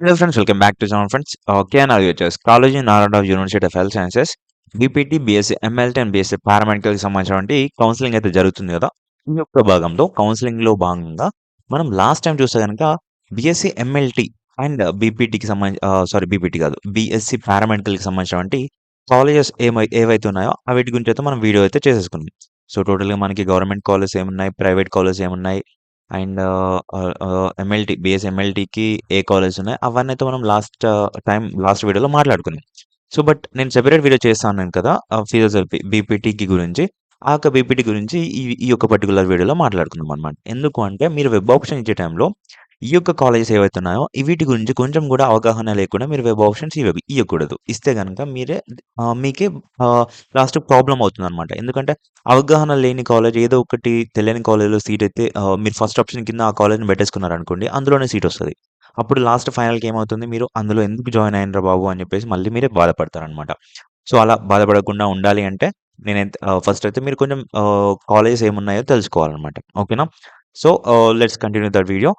Hello friends welcome back to channel friends Uh, KNR UHS, College in of university of health sciences Sciences, BPT BSc MLT and BSc పారామెడికల్కి సంబంధించినటువంటి counselling అయితే జరుగుతుంది కదా? ఈ యొక్క భాగంలో కౌన్సిలింగ్లో భాగంగా మనం లాస్ట్ టైం చూస్తే కనుక బీఎస్సీ ఎంఎల్టీ అండ్ బీపీటీకి సంబంధించి uh, సారీ బీపీటీ కాదు బీఎస్సీ పారామెడికల్కి సంబంధించినటువంటి కాలేజెస్ ఏమై ఏవైతే ఉన్నాయో వాటి గురించి అయితే మనం వీడియో అయితే చేసేసుకున్నాం సో టోటల్గా మనకి గవర్నమెంట్ కాలేజెస్ ఏమున్నాయి ప్రైవేట్ కాలేజెస్ ఏమున్నాయి అండ్ ఎంఎల్టీ బిఎస్ ఎంఎల్టీకి ఏ కాలేజ్ ఉన్నాయి అవన్నీ అయితే మనం లాస్ట్ టైం లాస్ట్ వీడియోలో మాట్లాడుకున్నాం. సో బట్ నేను సెపరేట్ వీడియో చేస్తాను కదా ఫిజియోథెరపీ బీపీటీకి గురించి. ఆ యొక్క బీపీటీ గురించి ఈ ఈ యొక్క పర్టికులర్ వీడియోలో మాట్లాడుకుందాం అనమాట ఎందుకు అంటే మీరు వెబ్ ఆప్షన్ ఇచ్చే టైంలో ఈ యొక్క కాలేజెస్ ఏవైతే ఉన్నాయో వీటి గురించి కొంచెం కూడా అవగాహన లేకుండా మీరు వెబ్ ఆప్షన్స్ ఇవ్వ ఇవ్వకూడదు ఇస్తే కనుక మీరే మీకే లాస్ట్ ప్రాబ్లం అవుతుంది అనమాట ఎందుకంటే అవగాహన లేని కాలేజ్ ఏదో ఒకటి తెలియని కాలేజ్లో సీట్ అయితే మీరు ఫస్ట్ ఆప్షన్ కింద ఆ కాలేజ్ని పెట్టేసుకున్నారు అనుకోండి అందులోనే సీట్ వస్తుంది. అప్పుడు లాస్ట్ ఫైనల్కి ఏమవుతుంది? మీరు అందులో ఎందుకు జాయిన్ అయినరా బాబు అని చెప్పేసి మళ్ళీ మీరే బాధపడతారనమాట సో అలా బాధపడకుండా ఉండాలి అంటే నేనైతే ఫస్ట్ అయితే మీరు కొంచెం కాలేజెస్ ఏమున్నాయో తెలుసుకోవాలన్నమాట. ఓకేనా? So let's continue that video.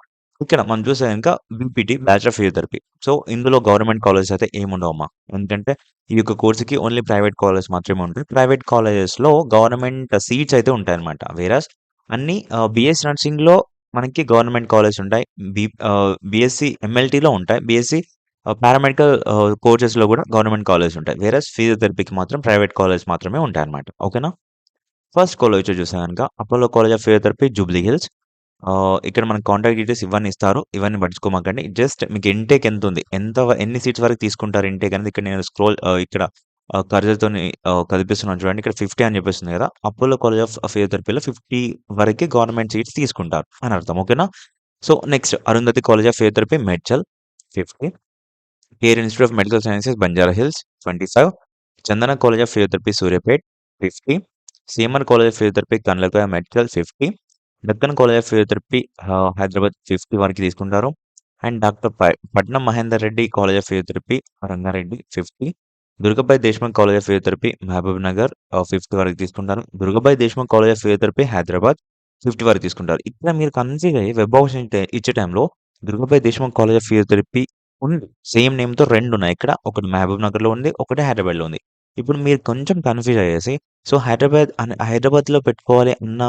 ఇక్కడ మనం చూసే కనుక BPT batch of physiotherapy so ఇందులో గవర్నమెంట్ కాలేజెస్ అయితే ఏముండవమ్మా? ఎందుకంటే ఈ యొక్క కోర్సుకి ఓన్లీ ప్రైవేట్ కాలేజ్ మాత్రమే ఉంటాయి. ప్రైవేట్ కాలేజెస్లో గవర్నమెంట్ సీట్స్ అయితే ఉంటాయి అనమాట వేరస్ అన్ని బిఎస్ నర్సింగ్లో మనకి గవర్నమెంట్ కాలేజ్ ఉంటాయి. బి బిఎస్సి ఎంఎల్టీలో ఉంటాయి. బిఎస్సి పారామెడికల్ కోర్సెస్లో కూడా గవర్నమెంట్ కాలేజ్ ఉంటాయి. వేరస్ ఫిజియోథెరపీకి మాత్రం ప్రైవేట్ కాలేజ్ మాత్రమే ఉంటాయి అనమాట ఓకేనా ఫస్ట్ కాలేజ్ చూసా కనుక Apollo college of physiotherapy Jubilee Hills ఇక్కడ మన కాంటాక్ట్ డీటెయిల్స్ ఇవన్నీ ఇస్తారు. ఇవన్నీ పట్టించుకోమాకండి. జస్ట్ మీకు ఇంటేక్ ఎంత ఉంది? ఎంత ఎన్ని సీట్స్ వరకు తీసుకుంటారు ఇంటేక్ అనేది ఇక్కడ నేను స్క్రోల్ ఇక్కడ కర్జతో కదిపిస్తున్నాను చూడండి. ఇక్కడ ఫిఫ్టీ అని చెప్పేస్తుంది కదా. అపోలో కాలేజ్ ఆఫ్ ఫిజియోథెరపీలో ఫిఫ్టీ వరకు గవర్నమెంట్ సీట్స్ తీసుకుంటారు అని అర్థం. ఓకేనా? So next Arundhati college of physiotherapy Medchal fifty care institute of medical sciences Banjara Hills twenty five Chandana college of physiotherapy Suryapet fifty CMR college of physiotherapy Kandlakoya medical fifty Deccan college of physiotherapy Hyderabad fifty వరకు తీసుకుంటారు. And doctor Patnam Mahender Reddy college of physiotherapy Rangareddy fifty Durgabai Deshmukh college of physiotherapy Mahabub Nagar fifty వరకు తీసుకుంటారు. Durgabai Deshmukh college of physiotherapy Hyderabad fifty వరకు తీసుకుంటారు. ఇక్కడ మీరు consider అయ్యి web option ఇచ్చే- ఇచ్చే టైంలో Durgabai Deshmukh college of physiotherapy ఉంది. సేమ్ నేమ్తో రెండు ఉన్నాయి ఇక్కడ. ఒకటి మహబూబ్ నగర్లో ఉంది ఒకటి హైదరాబాద్లో ఉంది. ఇప్పుడు మీరు కొంచెం కన్ఫ్యూజ్ అయ్యేసి సో హైదరాబాద్ అనే హైదరాబాద్లో పెట్టుకోవాలి అన్న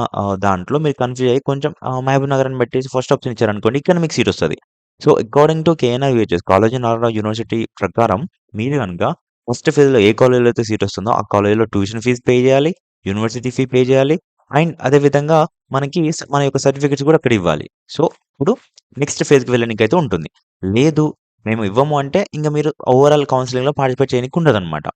దాంట్లో మీరు కన్ఫ్యూజ్ అయ్యి కొంచెం మహబూబ్ నగర్ అని పెట్టేసి ఫస్ట్ ఆప్షన్ ఇచ్చారనుకోండి ఇక్కడ మీకు సీట్ వస్తుంది so according to KNR UHS college Narayana university ప్రకారం మీరు కనుక ఫస్ట్ ఫేజ్లో ఏ కాలేజ్లో అయితే సీట్ వస్తుందో ఆ కాలేజ్లో ట్యూషన్ ఫీజు పే చేయాలి యూనివర్సిటీ ఫీ పే చేయాలి అండ్ అదేవిధంగా మనకి మన యొక్క సర్టిఫికెట్స్ కూడా అక్కడ ఇవ్వాలి. సో ఇప్పుడు నెక్స్ట్ ఫేజ్కి వెళ్ళడానికి ఉంటుంది. లేదు మేము ఇవ్వము అంటే ఇంకా మీరు ఓవరాల్ కౌన్సిలింగ్లో పార్టిసిపేట్ చేయడానికి ఉండదు అనమాట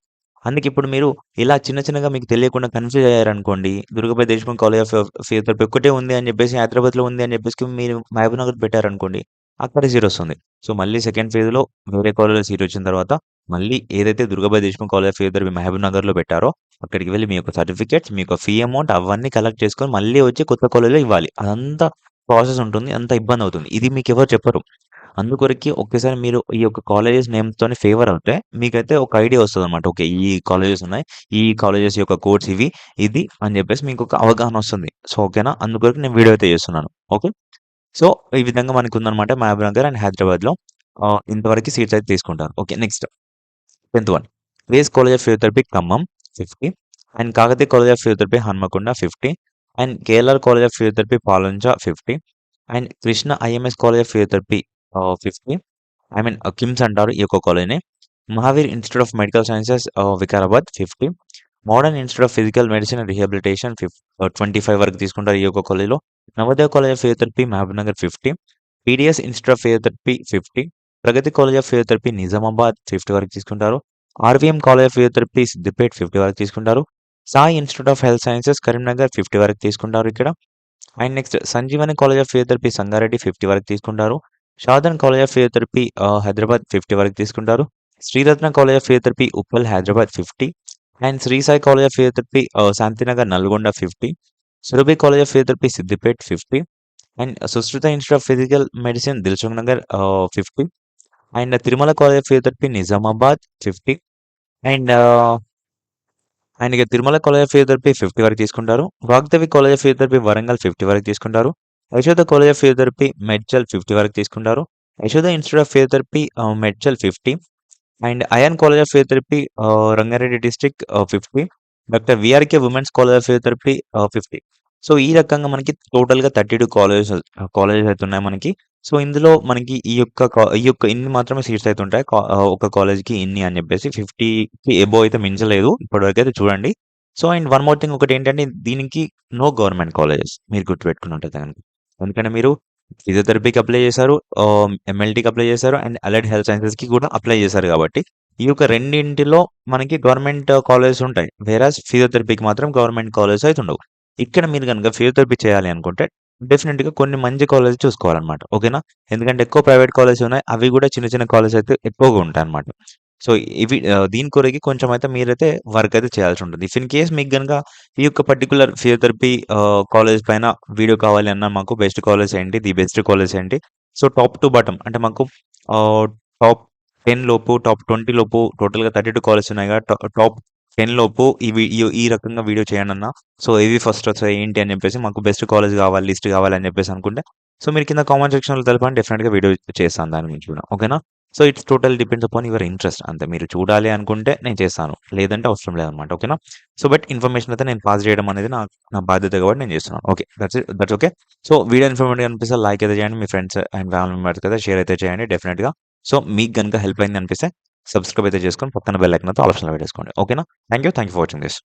అందుకే ఇప్పుడు మీరు ఇలా చిన్న చిన్నగా మీకు తెలియకుండా confuse అయ్యారనుకోండి Durgabai Deshmukh college of physiotherapy ఒక్కటే ఉంది అని చెప్పేసి హైదరాబాద్లో ఉంది అని చెప్పేసి మీరు మహబూబ్ నగర్ పెట్టారనుకోండి అక్కడ సీట్ వస్తుంది. సో మళ్ళీ సెకండ్ ఫేజ్లో వేరే కాలేజ్లో సీట్ వచ్చిన తర్వాత మళ్ళీ ఏదైతే Durgabai Deshmukh college of physiotherapy Mahabub నగర్లో పెట్టారో అక్కడికి వెళ్ళి మీ యొక్క సర్టిఫికేట్స్ మీ యొక్క ఫీ అమౌంట్ అవన్నీ కలెక్ట్ చేసుకొని మళ్ళీ వచ్చి కొత్త కాలేజ్లో ఇవ్వాలి. అదంతా ప్రాసెస్ ఉంటుంది అంత ఇబ్బంది అవుతుంది. ఇది మీకు ఎవరు చెప్పరు. అందుకొరకి ఒకేసారి మీరు ఈ యొక్క కాలేజెస్ నేమ్తోని ఫేవర్ అవుతే మీకైతే ఒక ఐడియా వస్తుంది అనమాట ఓకే ఈ కాలేజెస్ ఉన్నాయి ఈ కాలేజెస్ యొక్క కోర్స్ ఇవి ఇది అని చెప్పేసి మీకు ఒక అవగాహన వస్తుంది. సో ఓకేనా? అందుకొరకు నేను వీడియో అయితే చేస్తున్నాను. ఓకే? సో ఈ విధంగా మనకు ఉందన్నమాట మహబూబ్ నగర్ అండ్ హైదరాబాద్లో ఇంతవరకు సీట్స్ అయితే తీసుకుంటారు. Okay next. Tenth one. Ways college of physiotherapy Khammam fifty. And Kakatiya college of physiotherapy Hanamkonda fifty. And KLR college of physiotherapy Palanja fifty. And Krishna IMS college of physiotherapy fifty I mean KIMS అంటారు ఈ యొక్క కాలేజ్ని. Mahavir institute of medical sciences Vikarabad fifty modern institute of physical medicine and rehabilitation fif twenty five వరకు తీసుకుంటారు ఈ యొక్క కాలేజ్లో. Navodaya college of physiotherapy Mahabubnagar fifty PDS institute of physiotherapy fifty Pragati college of physiotherapy Nizamabad fifty వరకు తీసుకుంటారు. RVM college of physiotherapy Siddipet fifty వరకు తీసుకుంటారు. Sai institute of health sciences Karimnagar fifty వరకు తీసుకుంటారు ఇక్కడ. And next Sanjeevani college of physiotherapy Sangareddy fifty వరకు తీసుకుంటారు. Shadan college of physiotherapy Hyderabad fifty వరకు తీసుకుంటారు. Sriratna college of physiotherapy Uppal Hyderabad fifty. And Shri Sai college of physiotherapy Shantinagar Nalgonda fifty. Surabhi college of physiotherapy Siddipet fifty. And Sushruta institute of physical medicine Dilsukh Nagar fifty. And Tirumala college of physiotherapy Nizamabad fifty. And and ఇక Tirumala college of physiotherapy fifty వరకు తీసుకుంటారు. Vagdevi college of physiotherapy Warangal fifty వరకు తీసుకుంటారు. Yashoda college of physiotherapy Medchal fifty వరకు తీసుకుంటారు Yashoda institute of physiotherapy Medchal fifty and Ayaan college of physiotherapy Rangareddy district fifty doctor VRK women's college of physiotherapy fifty so, ఈ రకంగా మనకి టోటల్‌గా 32 colleges colleges అయితే ఉన్నాయి మనకి. సో, ఇందులో మనకి ఈ యొక్క ఈ యొక్క ఇన్ని మాత్రమే సీట్స్ అయితే ఉంటాయి. కా uh, ఒక కాలేజ్‌కి ఇన్ని అని చెప్పేసి ఫిఫ్టీకి ఎబో అయితే మించలేదు. ఇప్పటివరకు అయితే చూడండి. So, and one more thing ఒకటి ఏంటంటే దీనికి నో గవర్నమెంట్ కాలేజెస్ మీరు గుర్తుపెట్టుకున్నట్టయితే కనుక ఎందుకంటే మీరు ఫిజియోథెరపీకి అప్లై చేశారు. ఎమ్మెల్టీకి ఎంఎల్‌టీకి అప్లై చేశారు. అండ్ అలైడ్ హెల్త్ సైన్సెస్‌కి కూడా అప్లై చేశారు కాబట్టి, ఈ యొక్క రెండింటిలో మనకి గవర్నమెంట్ uh, కాలేజెస్ ఉంటాయి. వేరాజ్ ఫిజియోథెరపీకి మాత్రం గవర్నమెంట్ కాలేజెస్ అయితే ఉండవు. ఇక్కడ మీరు కనుక ఫిజియోథెరపీ చేయాలి అనుకుంటే డెఫినెట్గా కొన్ని మంచి కాలేజెస్ చూసుకోవాలన్నమాట. ఓకేనా? ఎందుకంటే ఎక్కువ ప్రైవేట్ కాలేజెస్ ఉన్నాయి. అవి కూడా చిన్న చిన్న కాలేజెస్ అయితే ఎక్కువగా ఉంటాయి అనమాట సో, ఇవి దీని కొరకి కొంచెం అయితే మీరైతే వర్క్ అయితే చేయాల్సి ఉంటుంది. ఇఫ్ ఇన్ కేస్ మీకు కనుక ఈ యొక్క పర్టికులర్ ఫిజియోథెరపీ కాలేజ్ పైన వీడియో కావాలి అన్న మాకు బెస్ట్ కాలేజ్ ఏంటి? ది బెస్ట్ కాలేజ్ ఏంటి? సో, టాప్ టు బాటమ్ అంటే మాకు టాప్ 10 లోపు, టాప్ 20 లోపు టోటల్‌గా థర్టీ టూ కాలేజ్ ఉన్నాయి కదా! టాప్ 10 లోపు ఇవి ఈ ఈ రకంగా వీడియో చేయండన్నా. సో, ఏవి ఫస్ట్ వస్తాయి ఏంటి అని చెప్పేసి మాకు బెస్ట్ కాలేజ్ కావాలి, లిస్ట్ కావాలి అని చెప్పేసి అనుకుంటే, సో, మీరు కింద కామెంట్ సెక్షన్‌లో తెలపండి. డెఫినెట్గా వీడియో చేస్తాను దాని గురించి కూడా. ఓకేనా? So, it's total depends upon your interest అంతే. మీరు చూడాలి అనుకుంటే నేను చేస్తాను. లేదంటే అవసరం లేదన్నమాట. ఓకేనా? సో, బట్ ఇన్ఫర్మేషన్ అయితే నేను పాస్ చేయడం అనేది నా నా బాధ్యత కాబట్టి నేను చేస్తున్నాను. Okay. That's that's okay. So, video ఇన్ఫర్మేటివ్‌గా అనిపిస్తే లైక్ అయితే చేయండి. మీ ఫ్రెండ్స్ అండ్ ఫ్యామిలీ మెంబర్స్ అయితే షేర్ అయితే చేయండి డెఫినెట్గా సో, మీకు కనుక హెల్ప్ అయింది అనిపిస్తే సబ్స్క్రైబ్ అయితే చేసుకొని పక్కన బెల్ ఐకాన్ అయితే ఆప్షన్‌లో పెట్టేసుకోండి. ఓకేనా? Thank you. Thank you for watching this.